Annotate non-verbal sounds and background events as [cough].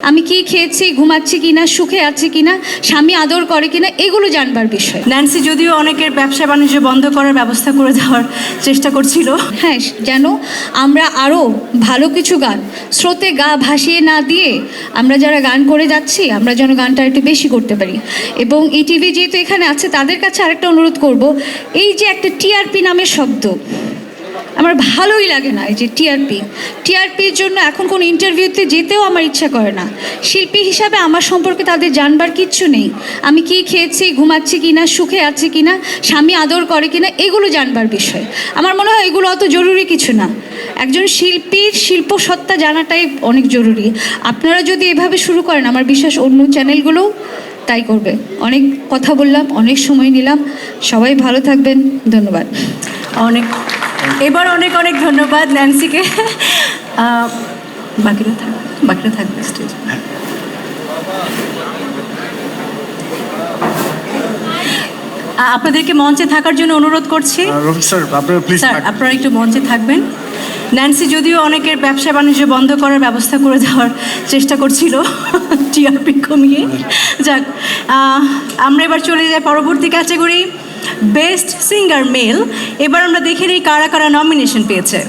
আমি কি খেয়েছি ঘুমাচ্ছি কিনা সুখে আছি কিনা স্বামী আদর করে কিনা এগুলো জানবার বিষয়। ন্যান্সি যদিও অনেকের ব্যবসা বাণিজ্য বন্ধ করার ব্যবস্থা করে দেওয়ার চেষ্টা করছিল। হ্যাঁ যেন আমরা আরও ভালো কিছু গান স্রোতে গা ভাসিয়ে না দিয়ে আমরা যারা গান করে যাচ্ছি আমরা যেন গানটা একটু বেশি করতে পারি। এবং ইটিভি যেহেতু এখানে আছে তাদের কাছে আরেকটা অনুরোধ করব এই যে একটা টিআরপি নামের শব্দ আমার ভালোই লাগে না এই যে টিআরপি। টিআরপির জন্য এখন কোনো ইন্টারভিউতে যেতেও আমার ইচ্ছা করে না। শিল্পী হিসাবে আমার সম্পর্কে তাদের জানবার কিচ্ছু নেই। আমি কি খেয়েছি, ঘুমাচ্ছি কি না সুখে আছি কিনা, স্বামী আদর করে কি না এগুলো জানবার বিষয়। আমার মনে হয় এগুলো অত জরুরি কিছু না। একজন শিল্পীর শিল্প সত্তা জানাটাই অনেক জরুরি। আপনারা যদি এভাবে শুরু করেন, আমার বিশ্বাস অন্য চ্যানেলগুলো তাই করবে। অনেক কথা বললাম, অনেক সময় নিলাম। সবাই ভালো থাকবেন। ধন্যবাদ। অনেক এবার অনেক অনেক ধন্যবাদ ন্যান্সিকে। বাকিরা থাক বাকিরা থাকবে স্টেজ আপনাদেরকে মঞ্চে থাকার জন্য অনুরোধ করছি। স্যার আপনারা একটু মঞ্চে থাকবেন। ন্যান্সি যদিও অনেকের ব্যবসা বাণিজ্য বন্ধ করার ব্যবস্থা করে দেওয়ার চেষ্টা করছিল [laughs] টিআরপি কমিয়ে। যাক আমরা এবার চলে যাই পরবর্তী ক্যাটাগরি বেস্ট সিঙ্গার মেল এবার আমরা দেখে নিই কারা কারা নমিনেশন পেয়েছে।